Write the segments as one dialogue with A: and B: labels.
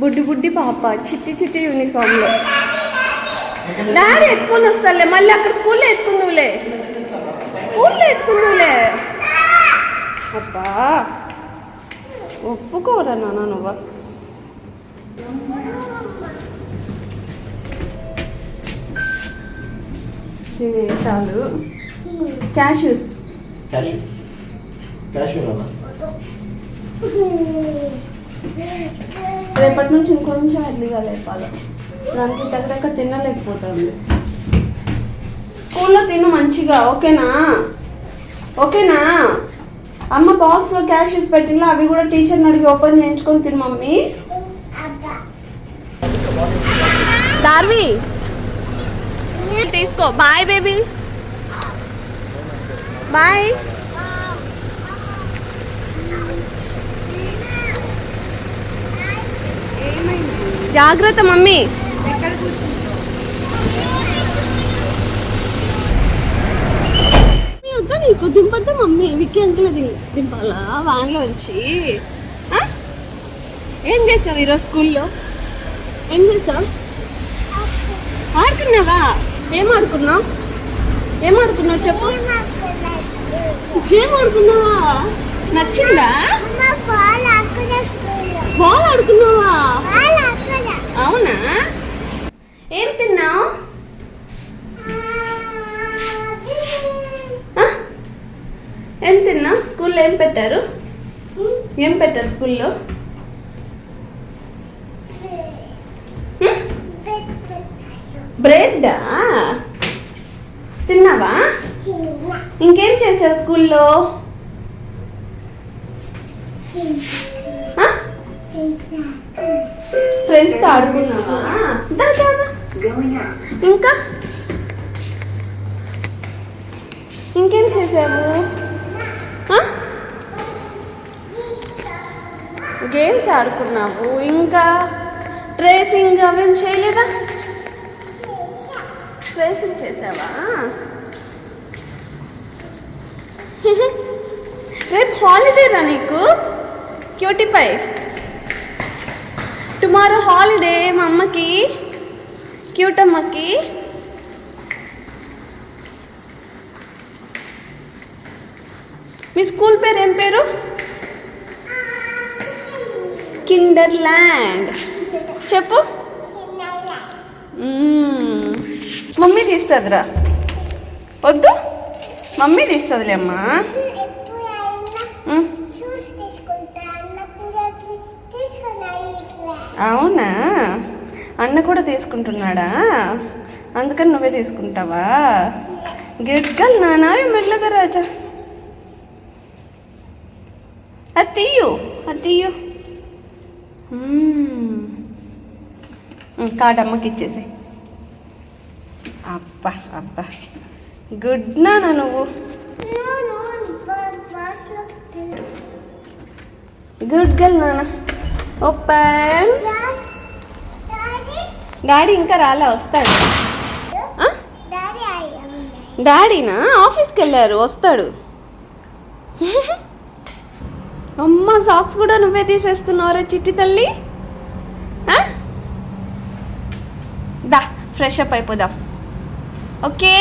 A: బుడ్డి బుడ్డి పాప చిట్టి చిట్టి యూనిఫామ్లో డాడీ ఎత్తుకొని వస్తాలే మళ్ళీ అక్కడ స్కూల్లో ఎత్తుకుందువులే. స్కూల్లో ఎత్తుకుందువులే. అబ్బా ఒప్పుకోరా నాన్న నువ్వు. చాలు క్యాషూస్
B: క్యాషు క్యాషు రానా
A: రేపటి నుంచి ఇంకొంచెం ఎర్లీగా లేపాలి. దానికి దగ్గర తినలేకపోతుంది. స్కూల్లో తిను మంచిగా ఓకేనా? ఓకేనా? అమ్మ బాక్స్లో క్యాషెస్ పెట్టినా అవి కూడా టీచర్ని అడిగి ఓపెన్ చేయించుకొని తిను మమ్మీ. దార్వి. తీసుకో. Bye baby. బాయ్. జాగ్రత్త మమ్మీ. వద్దా నీకు? దింపద్దా మమ్మీ? విక్కీ దింపాలా? వ్యాన్లో వచ్చి. ఏం చేసావు ఈరోజు స్కూల్లో? ఏం చేసావు? ఆడుకున్నావా? ఏం ఆడుకున్నావు? ఏం ఆడుకున్నావు చెప్పు. ఏం ఆడుకున్నావా? నచ్చిందా? బాల్ ఆడుకున్నావా? అవునా? ఏం తిన్నావు? ఏం తిన్నా స్కూల్లో ఏం పెట్టారు? ఏం పెట్టారు స్కూల్లో? బ్రెడ్డా? తిన్నావా? ఇంకేం చేసావు స్కూల్లో? ఫ్రెండ్స్తో ఆడుకున్నావా? ఇంకా? ఇంకేం చేసావు గేమ్స్ ఆడుకున్నావు. ఇంకా ట్రేసింగ్ అవేం చేయలేదా? ట్రేసింగ్ చేసావా రేపు హాలిడేరా నీకు? క్యూటిపై టుమారో హాలిడే మా అమ్మకి క్యూట్ అమ్మకి. మీ స్కూల్ పేరు ఏం పేరు? కిండర్ ల్యాండ్ చెప్పు మ్మ్. మమ్మీ తీస్తుందిరా. వద్దు. మమ్మీ తీస్తుందిలే అమ్మా. మ్మ్. అవునా? అన్న కూడా తీసుకుంటున్నాడా? అందుకని నువ్వే తీసుకుంటావా? గిడ్గల్ నానా మెల్లగా రాజా. అది తీయు అది తీయు. కార్డ్ అమ్మకి ఇచ్చేసి అబ్బా అబ్బా. గుడ్ నానా నువ్వు. గుడ్ గర్ల్ నాన్న ఓపెన్. డాడీ ఇంకా రాలే వస్తాడు. డాడీనా? ఆఫీస్కి వెళ్ళారు వస్తాడు. అమ్మ సాక్స్ కూడా నువ్వే తీసేస్తున్నావురా చిట్టి తల్లి. దా ఫ్రెష్ అప్ అయిపోదాం. Okay?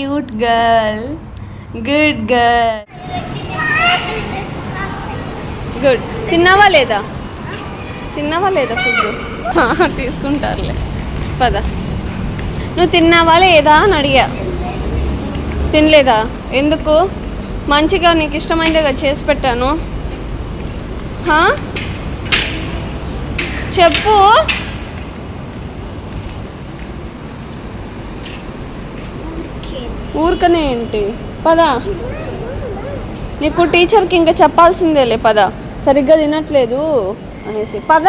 A: Cute girl good girl good తిన్నావా లేదా? తిన్నావా లేదా ఫుడ్ తీసుకుంటారులే. పద. నువ్వు తిన్నావా లేదా అని అడిగా. తినలేదా? ఎందుకు? మంచిగా నీకు ఇష్టమైనదిగా చేసి పెట్టాను. చెప్పు. ఊరికనే ఏంటి? పద. నీకు టీచర్కి ఇంకా చెప్పాల్సిందేలే పద. సరిగ్గా తినట్లేదు అనేసి. పద.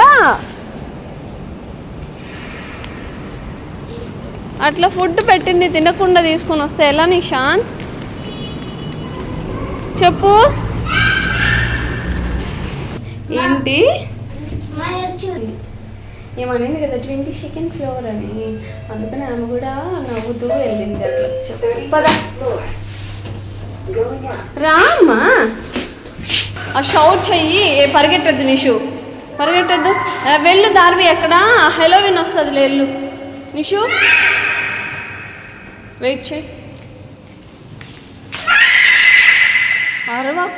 A: అట్లా ఫుడ్ పెట్టింది తినకుండా తీసుకొని వస్తే ఎలా నిశాంత్ చెప్పు. ఏంటి? ఏమనేది కదా ట్వంటీ సెకండ్ ఫ్లోర్ అని. అందుకని ఆమె కూడా నవ్వుతూ వెళ్ళింది అట్లా. చెప్పి రామ్మా. ఆ షౌట్ చెయ్యి. పరిగెట్టద్దు నిషు. పరిగెట్టద్దు. వెళ్ళు దారివి ఎక్కడ? హెలోవిన్ వస్తుంది వెళ్ళు. నిషు. వెయిట్ చెయ్యి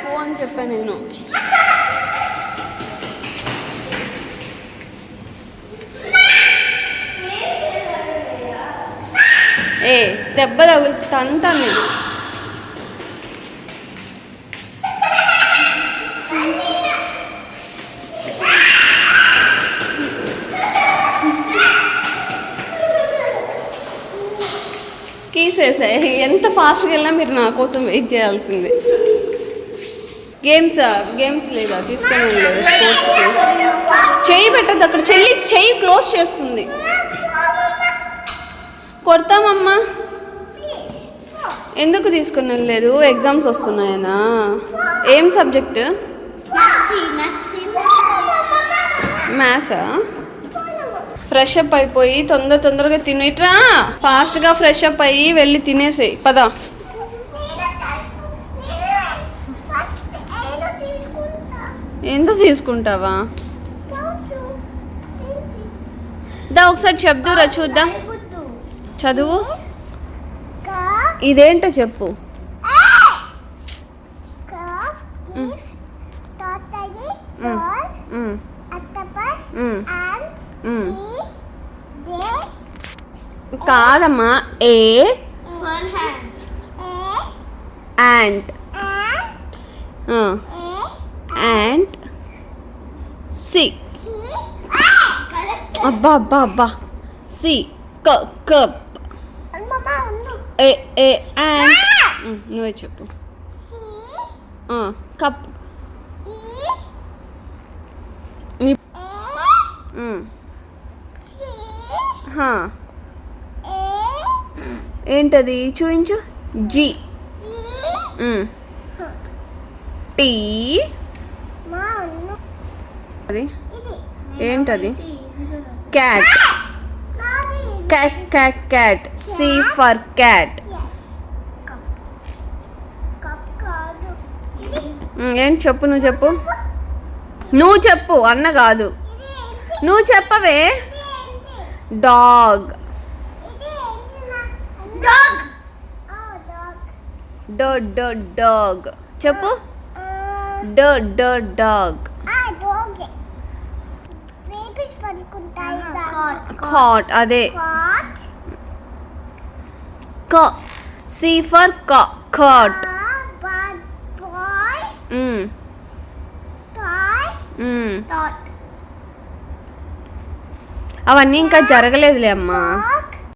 A: ఫో అని చెప్పాను నేను. ఏ దెబ్బ తగులుతా అంతా నేను కీసేసాయి ఎంత ఫాస్ట్గా వెళ్ళినా మీరు నా కోసం వెయిట్ చేయాల్సిందే. గేమ్స్ గేమ్స్ లేదా తీసుకోవడం లేదు స్పోర్ట్స్కి చెయ్యి పెట్టద్దు అక్కడ చెల్లి చెయ్యి క్లోజ్ చేస్తుంది. కొడతామమ్మా. ఎందుకు తీసుకుని వెళ్ళలేదు ఎగ్జామ్స్ వస్తున్నాయనా? ఏం సబ్జెక్ట్ మ్యాథ్సా ఫ్రెష్ అప్ అయిపోయి తొందర తొందరగా తిను. ఇట్రా ఫాస్ట్గా ఫ్రెష్ అప్ అయ్యి వెళ్ళి తినేసేయి. పద. ఎంత తీసుకుంటావా? దా ఒకసారి చెప్దురా చూద్దాం. చదువు? ఇదేంటో చెప్పు. కాదమ్మా. ఏ. Ant ant C. అబ్బా అబ్బా అబ్బా. సి. క కప్ ఏ ఏ ఉమ్, నువ్వే చెప్పు. కప్. ఏంటది? చూయించు. జి. టీ. అది. ఏంటది? Cat. Cat cat cat C for cat ఏంటి చెప్పు నువ్వు చెప్పు. నువ్వు చెప్పు అన్న కాదు. నువ్వు చెప్పవే. డాగ్ డో డో డాగ్ చెప్పు. Do do dog cat. అదే. క సి ఫర్ క కాట్. అవన్నీ ఇంకా జరగలేదులే అమ్మా.